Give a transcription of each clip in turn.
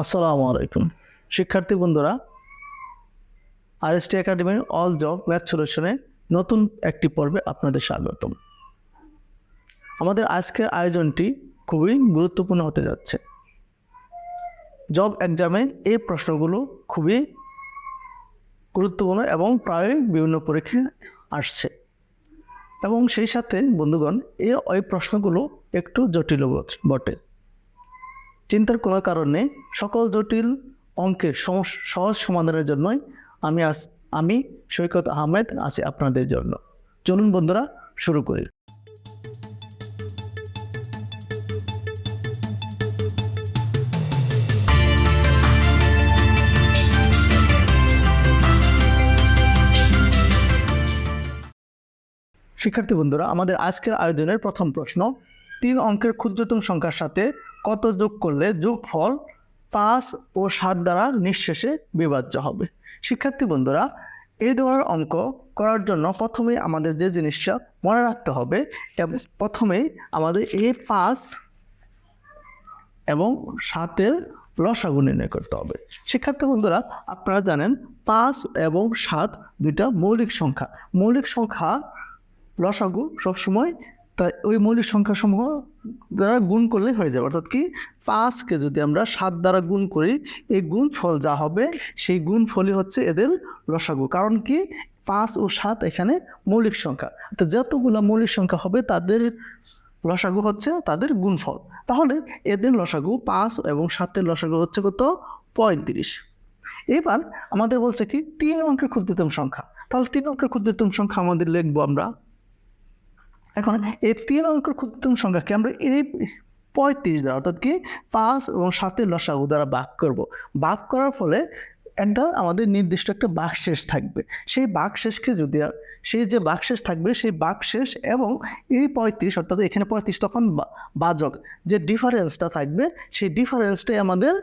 আসসালামু আলাইকুম। শিক্ষার্থী বন্ধুরা আরএসটি একাডেমির অল জব ম্যাথ সলিউশনে নতুন একটি পর্বে আপনাদের স্বাগতম। আমাদের আজকের আয়োজনটি খুবই গুরুত্বপূর্ণ হতে যাচ্ছে। জব এক্সামে এই প্রশ্নগুলো খুবই গুরুত্বপূর্ণ এবং প্রায় বিভিন্ন পরীক্ষায় আসছে। এবং সেই সাথে বন্ধুগণ এই ওই প্রশ্নগুলো একটু জটিল বটে। চিন্তার কোনো কারণ সকল জটিল অঙ্কের সহজ সমাধানের জন্যই আমি আজ আমি সৈকত আহমেদ আছি আপনাদের জন্য। চলুন বন্ধুরা, শুরু করি। শিক্ষার্থী বন্ধুরা, আমাদের আজকের আয়োজনের প্রথম প্রশ্ন তিন অঙ্কের ক্ষুদ্রতম সংখ্যার সাথে কত যোগ করলে যোগফল পাঁচ ও সাত দ্বারা নিঃশেষে বিভাজ্য হবে? শিক্ষার্থী বন্ধুরা, এই ধরনের অঙ্ক করার জন্য প্রথমে আমাদের যে জিনিসটা মনে রাখতে হবে প্রথমেই আমাদের এ পাঁচ এবং সাতের লসাগু নির্ণয় করতে হবে। শিক্ষার্থী বন্ধুরা, আপনারা জানেন পাঁচ এবং সাত দুইটা মৌলিক সংখ্যা। মৌলিক সংখ্যা লসাগু সবসময় তাই ওই মৌলিক সংখ্যাসমূহ দ্বারা গুণ করলে হয়ে যাবে। অর্থাৎ কি? পাঁচকে যদি আমরা সাত দ্বারা গুণ করি, এই গুণ ফল যা হবে, সেই গুণ ফলই হচ্ছে এদের লসাগু কারণ কি? পাঁচ ও সাত এখানে মৌলিক সংখ্যা। তো যতগুলো মৌলিক সংখ্যা হবে, তাদের লসাগু হচ্ছে তাদের গুণফল। তাহলে এদের লসাগু পাঁচ এবং সাতের লসাগু হচ্ছে কত? পঁয়ত্রিশ। এবার আমাদের বলছে কি? তিন অঙ্কের ক্ষুদ্রতম সংখ্যা। তাহলে তিন অঙ্কের ক্ষুদ্রতম সংখ্যা আমাদের লিখব আমরা। এখন এই তিন অঙ্কের ক্ষুদ্রতম সংখ্যাকে আমরা এই পঁয়ত্রিশ দ্বারা, অর্থাৎ কি পাঁচ এবং সাতের লসাগু দ্বারা ভাগ করব। ভাগ করার ফলে একটা আমাদের নির্দিষ্ট একটা বাকশেষ থাকবে। সেই বাকশেষকে যদি সেই যে বাকশেষ থাকবে, সেই বাকশেষ এবং এই পঁয়ত্রিশ, অর্থাৎ এখানে পঁয়ত্রিশ তখন বাজক যে ডিফারেন্সটা থাকবে, সেই ডিফারেন্সটাই আমাদের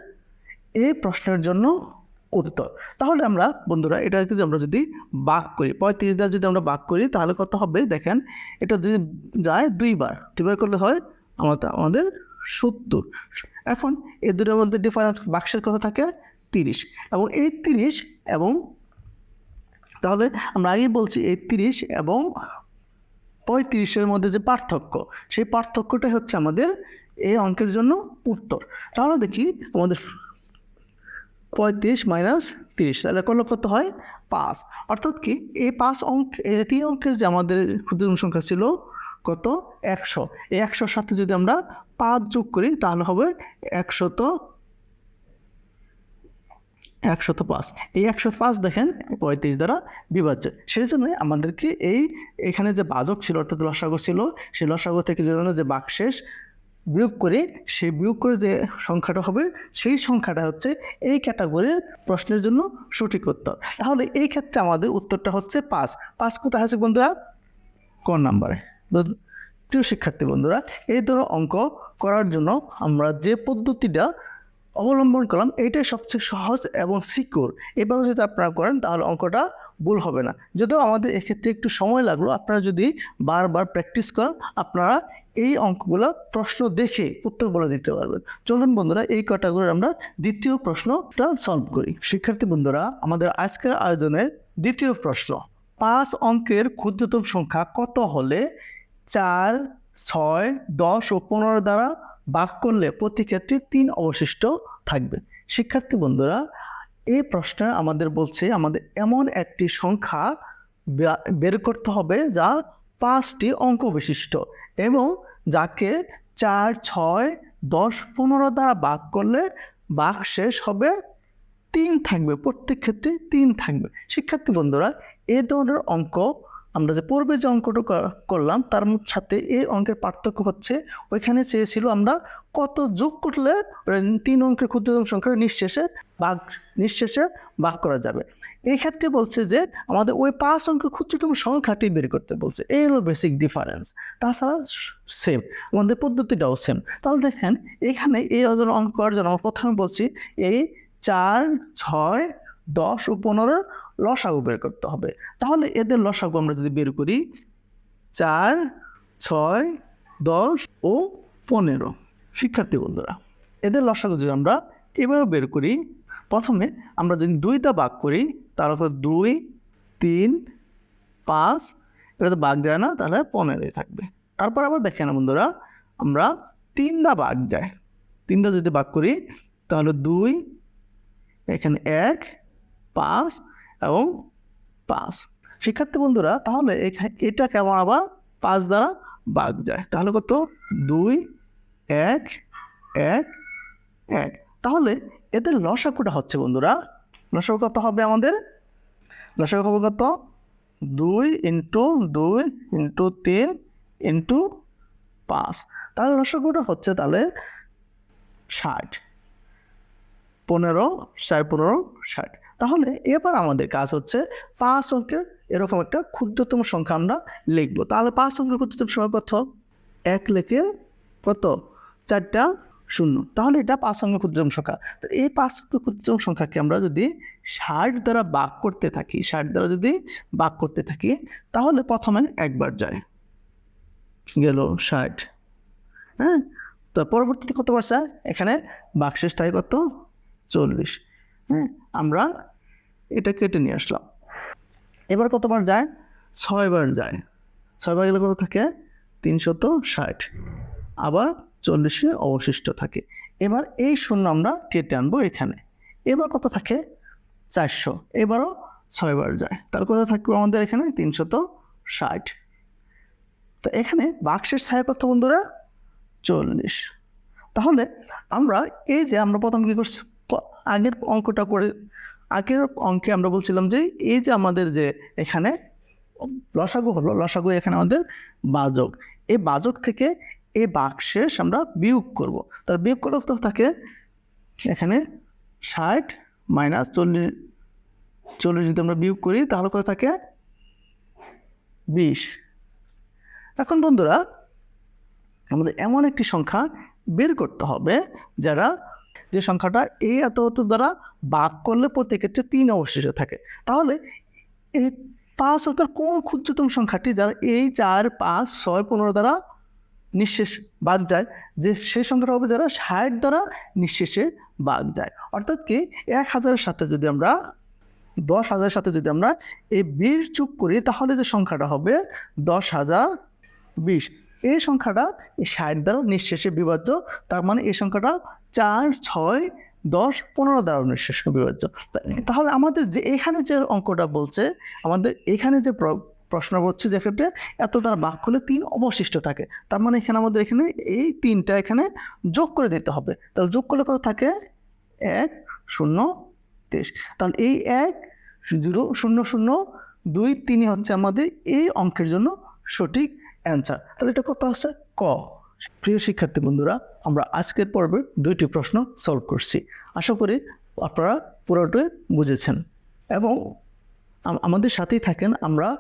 এই প্রশ্নের জন্য উত্তর তাহলে আমরা, বন্ধুরা, এটাকে আমরা যদি বাক করি, পঁয়ত্রিশ দ্বারা যদি আমরা বাক করি, তাহলে কত হবে? দেখেন, এটা যদি যায় দুইবার দুইবার করলে হয় আমাদের আমাদের সত্তর। এখন এই দুটোর মধ্যে ডিফারেন্স বাক্সের কথা থাকে? তিরিশ। এবং এই তিরিশ এবং, তাহলে আমরা আগেই বলছি, এই তিরিশ এবং পঁয়ত্রিশের মধ্যে যে পার্থক্য, সেই পার্থক্যটাই হচ্ছে আমাদের এই অঙ্কের জন্য উত্তর। তাহলে দেখি আমাদের পঁয়ত্রিশ মাইনাস তিরিশ। তাহলে করলে কত হয়? পাঁচ। অর্থাৎ কি? এই পাঁচ অঙ্ক তিন অঙ্কের যে আমাদের ক্ষুদ্রতম সংখ্যা ছিল কত? একশো। এই একশোর সাথে যদি আমরা পাঁচ যোগ করি, তাহলে হবে একশত একশত পাঁচ। এই একশো পাঁচ দেখেন পঁয়ত্রিশ দ্বারা বিভাজ্য। সেই জন্যই আমাদেরকে এই, এখানে যে বাজক ছিল, অর্থাৎ লসাগু ছিল, সেই লসাগর থেকে যে বাকশেষ বিয়োগ করি, সেই বিয়োগ করে যে সংখ্যাটা হবে, সেই সংখ্যাটা হচ্ছে এই ক্যাটাগরির প্রশ্নের জন্য সঠিক উত্তর। তাহলে এই ক্ষেত্রে আমাদের উত্তরটা হচ্ছে পাঁচ। পাঁচ কোথায় আছে বন্ধুরা? ক নাম্বারে। প্রিয় শিক্ষার্থী বন্ধুরা, এই ধরো অঙ্ক করার জন্য আমরা যে পদ্ধতিটা অবলম্বন করলাম, এইটাই সবচেয়ে সহজ এবং সিকিউর এভাবে যদি আপনারা করেন, তাহলে অঙ্কটা ভুল হবে না। যদিও আমাদের এক্ষেত্রে একটু সময় লাগল, আপনারা যদি বারবার প্র্যাকটিস করেন, আপনারা এই অঙ্কগুলো প্রশ্ন দেখে উত্তর বলে দিতে পারবেন। চলুন বন্ধুরা, এই ক্যাটাগরির আমরা দ্বিতীয় প্রশ্নটা সলভ করি। শিক্ষার্থী বন্ধুরা, আমাদের আজকের আয়োজনের দ্বিতীয় প্রশ্ন, পাঁচ অঙ্কের ক্ষুদ্রতম সংখ্যা কত হলে চার, ছয়, দশ ও পনেরো দ্বারা ভাগ করলে প্রতি ক্ষেত্রে তিন অবশিষ্ট থাকবে? শিক্ষার্থী বন্ধুরা এই প্রশ্ন আমাদের বলছে, আমাদের এমন একটি সংখ্যা বের করতে হবে যা পাঁচটি অঙ্ক বিশিষ্ট এবং যাকে চার, ছয়, দশ, পনেরো দ্বারা বাক করলে বাঘ শেষ হবে তিন থাকবে, প্রত্যেক ক্ষেত্রে তিন থাকবে। শিক্ষার্থী বন্ধুরা, এ ধরনের অঙ্ক আমরা যে পূর্বে যে অঙ্কটা করলাম, তার সাথে এই অঙ্কের পার্থক্য হচ্ছে, ওইখানে চেয়েছিল আমরা কত যোগ করলে তিন অঙ্কের ক্ষুদ্রতম সংখ্যা নিঃশেষে ভাগ নিঃশেষে ভাগ করা যাবে। এই ক্ষেত্রে বলছে যে আমাদের ওই পাঁচ অঙ্কের ক্ষুদ্রতম সংখ্যাটি বের করতে বলছে। এই হলো বেসিক ডিফারেন্স তাছাড়া সেম আমাদের পদ্ধতিটাও সেম তাহলে দেখেন, এখানে এই অঙ্ক করার জন্য আমরা প্রথমে বলছি এই চার, ছয়, দশ ও পনেরো লসাগু বের করতে হবে। তাহলে এদের লসাগু আমরা যদি বের করি, চার, ছয়, দশ ও পনেরো। শিক্ষার্থী বন্ধুরা, এদের লসাগু যদি আমরা এভাবে বের করি, প্রথমে আমরা যদি দুইটা ভাগ করি তাহলে তো দুই, তিন, পাঁচ, এটা তো বাঘ যায় না, তাহলে পনেরোই থাকবে। তারপর আবার দেখেন বন্ধুরা, আমরা তিনটা বাঘ যায়। তিনটা যদি ভাগ করি, তাহলে দুই, এখানে এক, পাঁচ এবং পাঁচ শিক্ষার্থী বন্ধুরা, তাহলে এটা কেমন আবার পাঁচ দ্বারা বাঘ যায়? তাহলে কত? দুই, এক এক এক। তাহলে এদের লসাকুটা হচ্ছে বন্ধুরা লসাকু কত হবে আমাদের? লসাকু হবে কত? দুই ইন্টু দুই ইন্টু তিন ইন্টু পাঁচ। তাহলে লসাকুটা হচ্ছে তাহলে ষাট। পনেরো সাড়ে পনেরো, ষাট। তাহলে এবার আমাদের কাজ হচ্ছে পাঁচ অঙ্কের এরকম একটা ক্ষুদ্রতম সংখ্যা আমরা লিখব। তাহলে পাঁচ অঙ্কের ক্ষুদ্রতম সংখ্যা কত? এক লেখে কত? চারটা শূন্য। তাহলে এটা পাঁচ অঙ্কের ক্ষুদ্রতম সংখ্যা। তো এই পাঁচ অঙ্কের ক্ষুদ্রতম সংখ্যাকে আমরা যদি ষাট দ্বারা বাক করতে থাকি, ষাট দ্বারা যদি বাক করতে থাকি, তাহলে প্রথমে একবার যায়। গেল ষাট। হ্যাঁ? তো পরবর্তীতে কত বাড়ছে? এখানে বাক্সের স্থায়ী কত? চল্লিশ। হ্যাঁ? আমরা এটা কেটে নিয়ে আসলাম। এবার কতবার যায়? ছয়বার যায়। ছয়বার গেলে কত থাকে? তিনশত ষাট। আবার চল্লিশে অবশিষ্ট থাকে। এবার এই শূন্য আমরা কেটে আনব এখানে। এবার কত থাকে? চারশো। এবারও ছয়বার যায়। তার কত থাকবে আমাদের এখানে? তিনশত ষাট। তো এখানে বাক্সের ছায়া কত বন্ধুরা চল্লিশ। তাহলে আমরা এই যে আমরা প্রথম কী করছি? আগের অঙ্কটা করে আগের অঙ্কে আমরা বলছিলাম যে এই যে আমাদের যে এখানে লসাগু হলো, লসাগু এখানে আমাদের বাজক। এই বাজক থেকে এই বাক্সেস আমরা বিয়োগ করব। তার বিয়োগ করলে কত থাকে এখানে ষাট মাইনাস চল্লিশ চল্লিশ যদি আমরা বিয়োগ করি তাহলে কত থাকে? বিশ। এখন বন্ধুরা, আমাদের এমন একটি সংখ্যা বের করতে হবে যারা যে সংখ্যাটা এই এত এত দ্বারা ভাগ করলে প্রত্যেক ক্ষেত্রে তিন অবশেষে থাকে। তাহলে এই পাঁচ সংখ্যার কোন ক্ষুদ্রতম সংখ্যাটি যারা এই চার, পাঁচ, ছয়, পনেরো দ্বারা নিঃশেষ বাদ যায়, যে সেই সংখ্যাটা হবে যারা ষাট দ্বারা নিঃশেষে বাদ যায়। অর্থাৎ কি এক হাজারের সাথে যদি আমরা, দশ হাজারের সাথে যদি আমরা এই বিশ যোগ করি, তাহলে যে সংখ্যাটা হবে দশ হাজার বিশ। এই সংখ্যাটা এই ষাট দ্বারা নিঃশেষে বিভাজ্য, তার মানে এই সংখ্যাটা চার, ছয়, দশ, পনেরো দ্বারা নিঃশেষ বিভাজ্য। তাহলে আমাদের যে এখানে যে অঙ্কটা বলছে, আমাদের এখানে যে প্রশ্ন বলছে যে ক্ষেত্রে এত দ্বারা ভাগ করলে তিন অবশিষ্ট থাকে। তার মানে এখানে আমাদের এখানে এই তিনটা এখানে যোগ করে দিতে হবে। তাহলে যোগ করলে কত থাকে? এক, শূন্য, তেইশ। তাহলে এই এক জিরো শূন্য শূন্য, দুই, তিনই হচ্ছে আমাদের এই অঙ্কের জন্য সঠিক অ্যান্সার। তাহলে এটা কত আছে? ক। প্রিয় শিক্ষার্থী বন্ধুরা, আমরা আজকের পর্বে দুইটি প্রশ্ন সলভ করছি। আশা করি আপনারা পুরোটাই বুঝেছেন। এবং আমাদের সাথেই থাকেন, আমরা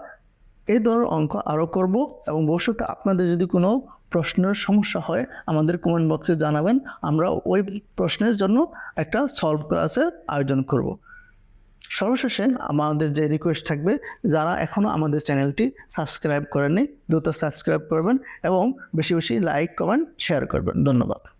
এই ধরনের অঙ্ক আরও করব এবং ভবিষ্যতে আপনাদের যদি কোনো প্রশ্নের সমস্যা হয়, আমাদের কমেন্ট বক্সে জানাবেন। আমরা ওই প্রশ্নের জন্য একটা সলভ ক্লাসের আয়োজন করব। সর্বশেষে আমাদের যে রিকোয়েস্ট থাকবে, যারা এখনও আমাদের চ্যানেলটি সাবস্ক্রাইব করেননি, দ্রুত সাবস্ক্রাইব করবেন এবং বেশি বেশি লাইক কমেন্ট শেয়ার করবেন। ধন্যবাদ।